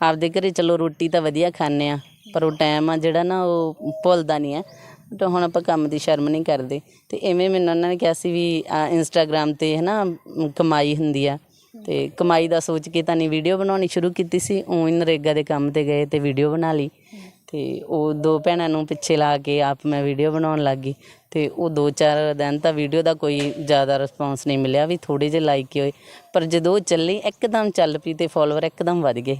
ਆਪਦੇ ਘਰੇ ਚਲੋ ਰੋਟੀ ਤਾਂ ਵਧੀਆ ਖਾਂਦੇ ਆ ਪਰ ਉਹ ਟਾਈਮ ਆ ਜਿਹੜਾ ਨਾ ਉਹ ਭੁੱਲਦਾ ਨਹੀਂ ਹੈ। ਤਾਂ ਹੁਣ ਆਪਾਂ ਕੰਮ ਦੀ ਸ਼ਰਮ ਨਹੀਂ ਕਰਦੇ। ਤੇ ਐਵੇਂ ਮੈਨੂੰ ਉਹਨਾਂ ਨੇ ਕਿਹਾ ਸੀ ਵੀ ਇੰਸਟਾਗ੍ਰam ਤੇ ਹੈ ਨਾ ਕਮਾਈ ਹੁੰਦੀ ਆ। ਤੇ ਕਮਾਈ ਦਾ ਸੋਚ ਕੇ ਤਾਂ ਨਹੀਂ ਵੀਡੀਓ ਬਣਾਉਣੀ ਸ਼ੁਰੂ ਕੀਤੀ ਸੀ। ਉਹ ਨਰੇਗਾ ਦੇ ਕੰਮ ਤੇ ਗਏ ਤੇ ਵੀਡੀਓ ਬਣਾ ਲਈ। ਤੇ ਉਹ ਦੋ ਭੈਣਾਂ ਨੂੰ ਪਿੱਛੇ ਲਾ ਕੇ ਆਪ ਮੈਂ ਵੀਡੀਓ ਬਣਾਉਣ ਲੱਗ ਗਈ ਤੇ ਉਹ ਦੋ ਚਾਰ ਦਿਨ ਤਾਂ ਵੀਡੀਓ ਦਾ ਕੋਈ ਜ਼ਿਆਦਾ ਰਿਸਪੌਂਸ ਨਹੀਂ ਮਿਲਿਆ ਵੀ ਥੋੜੇ ਜਿਹੇ ਲਾਈਕ ਹੋਏ। ਪਰ ਜਦੋਂ ਉਹ ਚੱਲੀ, ਇੱਕਦਮ ਚੱਲ ਪਈ ਤੇ ਫਾਲੋਅਰ ਇੱਕਦਮ ਵੱਧ ਗਏ।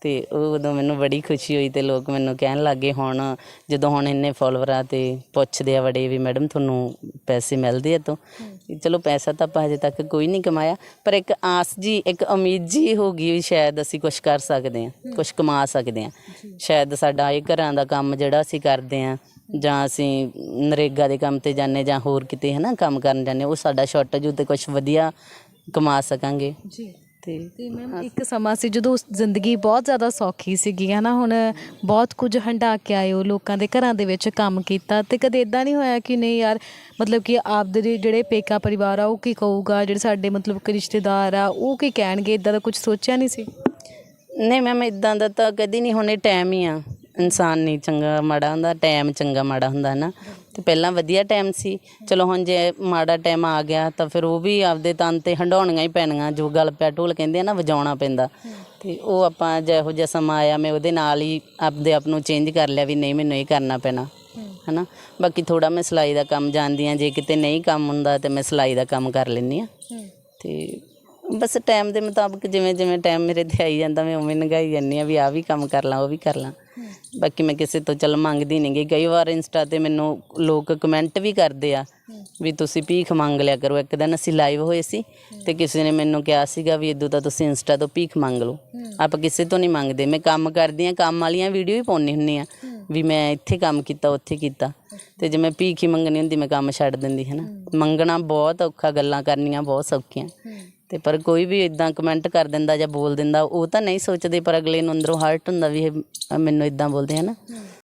ਤੇ ਉਹ ਉਦੋਂ ਮੈਨੂੰ ਬੜੀ ਖੁਸ਼ੀ ਹੋਈ ਤੇ ਲੋਕ ਮੈਨੂੰ ਕਹਿਣ ਲੱਗੇ ਹੁਣ ਜਦੋਂ ਹੁਣ ਇੰਨੇ ਫਾਲੋਅਰ ਆ ਤੇ ਪੁੱਛਦੇ ਆ ਬੜੇ ਵੀ ਮੈਡਮ ਤੁਹਾਨੂੰ ਪੈਸੇ ਮਿਲਦੇ ਆ ਤੋਂ। ਚਲੋ ਪੈਸਾ ਤਾਂ ਆਪਾਂ ਹਜੇ ਤੱਕ ਕੋਈ ਨਹੀਂ ਕਮਾਇਆ ਪਰ ਇੱਕ ਆਸ ਜੀ ਇੱਕ ਉਮੀਦ ਜੀ ਹੋ ਗਈ ਵੀ ਸ਼ਾਇਦ ਅਸੀਂ ਕੁਝ ਕਰ ਸਕਦੇ ਹਾਂ। ਕੁਝ ਕਮਾ ਸਕਦੇ ਹਾਂ ਸ਼ਾਇਦ ਸਾਡਾ ਇਹ ਘਰਾਂ ਦਾ ਕੰਮ ਜਿਹੜਾ ਅਸੀਂ ਕਰਦੇ ਹਾਂ ਜਾਂ ਅਸੀਂ ਨਰੇਗਾ ਦੇ ਕੰਮ ਤੇ ਜਾਂਦੇ ਜਾਂ ਹੋਰ ਕਿਤੇ ਹੈ ਨਾ ਕੰਮ ਕਰਨ ਜਾਂਦੇ ਉਹ ਸਾਡਾ ਛੁੱਟ ਜੂ ਤੇ ਕੁਝ ਵਧੀਆ ਕਮਾ ਸਕਾਂਗੇ। ਜੀ। ਤੇ ਤੇ ਮੈਮ ਇੱਕ ਸਮਾਂ ਸੀ ਜਦੋਂ ਜ਼ਿੰਦਗੀ ਬਹੁਤ ਜ਼ਿਆਦਾ ਸੌਖੀ ਸੀਗੀ ਹਨਾ? ਹੁਣ ਬਹੁਤ ਕੁਝ ਹੰਡਾ ਕੇ ਆਏ ਹੋ ਲੋਕਾਂ ਦੇ ਘਰਾਂ ਦੇ ਵਿੱਚ ਕੰਮ ਕੀਤਾ ਤੇ ਕਦੇ ਇਦਾਂ ਨਹੀਂ ਹੋਇਆ ਕਿ ਨਹੀਂ ਯਾਰ ਮਤਲਬ ਕਿ ਆਪਦੇ ਜਿਹੜੇ- ਜਿਹੜੇ ਪੇਕਾ ਪਰਿਵਾਰ ਆ ਉਹ ਕੀ ਕਹੂਗਾ? ਜਿਹੜੇ ਸਾਡੇ ਮਤਲਬ ਕਿ ਰਿਸ਼ਤੇਦਾਰ ਆ ਉਹ ਕੀ ਕਹਿਣਗੇ? ਇਦਾਂ ਦਾ ਕੁਝ ਸੋਚਿਆ ਨਹੀਂ ਸੀ? ਨਹੀਂ ਮੈਮ ਇਦਾਂ ਦਾ ਤਾਂ ਕਦੀ ਨਹੀਂ ਹੁਣ ਟਾਈਮ ਹੀ ਆ। ਇਨਸਾਨ ਨਹੀਂ ਚੰਗਾ ਮਾੜਾ ਹੁੰਦਾ ਟਾਈਮ ਚੰਗਾ ਮਾੜਾ ਹੁੰਦਾ ਨਾ ਤੇ ਪਹਿਲਾਂ ਵਧੀਆ ਟਾਈਮ ਸੀ। ਚਲੋ ਹੁਣ ਜੇ ਮਾੜਾ ਟਾਈਮ ਆ ਗਿਆ ਤਾਂ ਫਿਰ ਉਹ ਵੀ ਆਪਦੇ ਤਨ ਤੇ ਹੰਡਾਉਣੀਆਂ ਹੀ ਪੈਣੀਆਂ। ਜੋ ਗਲ ਪਿਆ ਢੋਲ ਕਹਿੰਦੇ ਆ ਨਾ ਵਜਾਉਣਾ ਪੈਂਦਾ। ਤੇ ਉਹ ਆਪਾਂ ਜਿਹੋ ਜਿਹਾ ਸਮਾਂ ਆਇਆ ਮੈਂ ਉਹਦੇ ਨਾਲ ਹੀ ਆਪਦੇ ਆਪ ਨੂੰ ਚੇਂਜ ਕਰ ਲਿਆ ਵੀ ਨਹੀਂ ਮੈਨੂੰ ਇਹ ਕਰਨਾ ਪੈਣਾ। ਹਨਾ? ਬਾਕੀ ਥੋੜਾ ਮੈਂ ਸਿਲਾਈ ਦਾ ਕੰਮ ਜਾਣਦੀ ਆ ਜੇ ਕਿਤੇ ਨਹੀਂ ਕੰਮ ਹੁੰਦਾ ਤੇ ਮੈਂ ਸਿਲਾਈ ਦਾ ਕੰਮ ਕਰ ਲੈਂਦੀ ਆ ਤੇ ਬਸ ਟਾਈਮ ਦੇ ਮੁਤਾਬਕ ਜਿਵੇਂ ਜਿਵੇਂ ਟਾਈਮ ਮੇਰੇ ਤੇ ਆਈ ਜਾਂਦਾ ਮੈਂ ਉਵੇਂ ਲੰਘਾਈ ਜਾਂਦੀ ਆ ਵੀ ਆ ਵੀ ਕੰਮ ਕਰ ਲਾਂ ਉਹ ਵੀ ਕਰ ਲਾਂ। ਬਾਕੀ ਮੈਂ ਕਿਸੇ ਤੋਂ ਚੱਲ ਮੰਗਦੀ ਨਹੀਂ ਗਈ ਕਈ ਵਾਰ ਇੰਸਟਾ ਤੇ ਮੈਨੂੰ ਲੋਕ ਕਮੈਂਟ ਵੀ ਕਰਦੇ ਆ ਵੀ ਤੁਸੀਂ ਭੀਖ ਮੰਗ ਲਿਆ ਕਰੋ। ਇੱਕ ਦਿਨ ਅਸੀਂ ਲਾਈਵ ਹੋਏ ਸੀ ਤੇ ਕਿਸੇ ਨੇ ਮੈਨੂੰ ਕਿਹਾ ਸੀਗਾ ਵੀ ਇਦੋਂ ਤਾਂ ਤੁਸੀਂ ਇੰਸਟਾ ਤੋਂ ਭੀਖ ਮੰਗ ਲਓ। ਆਪਾਂ ਕਿਸੇ ਤੋਂ ਨਹੀਂ ਮੰਗਦੇ। ਮੈਂ ਕੰਮ ਕਰਦੀ ਆ, ਕੰਮ ਵਾਲੀਆਂ ਵੀਡੀਓ ਵੀ ਪਾਉਣੀ ਹੁੰਨੀ ਆ ਵੀ ਮੈਂ ਇੱਥੇ ਕੰਮ ਕੀਤਾ, ਉੱਥੇ ਕੀਤਾ। ਤੇ ਜੇ ਮੈਂ ਭੀਖ ਹੀ ਮੰਗਣੀ ਹੁੰਦੀ, ਮੈਂ ਕੰਮ ਛੱਡ ਦਿੰਦੀ ਹੈ ਨਾ ਮੰਗਣਾ ਬਹੁਤ ਔਖਾ, ਗੱਲਾਂ ਕਰਨੀਆਂ ਬਹੁਤ ਸੌਖੀਆਂ। ਤੇ ਪਰ ਕੋਈ ਵੀ ਇਦਾਂ ਕਮੈਂਟ ਕਰ ਦਿੰਦਾ ਜਾਂ ਬੋਲ ਦਿੰਦਾ, ਉਹ ਤਾਂ ਨਹੀਂ ਸੋਚਦੇ, ਪਰ ਅਗਲੇ ਨੂੰ ਅੰਦਰੋਂ ਹਰਟ ਹੁੰਦਾ ਵੀ ਇਹ ਮੈਨੂੰ ਇਦਾਂ ਬੋਲਦੇ ਆ ਨਾ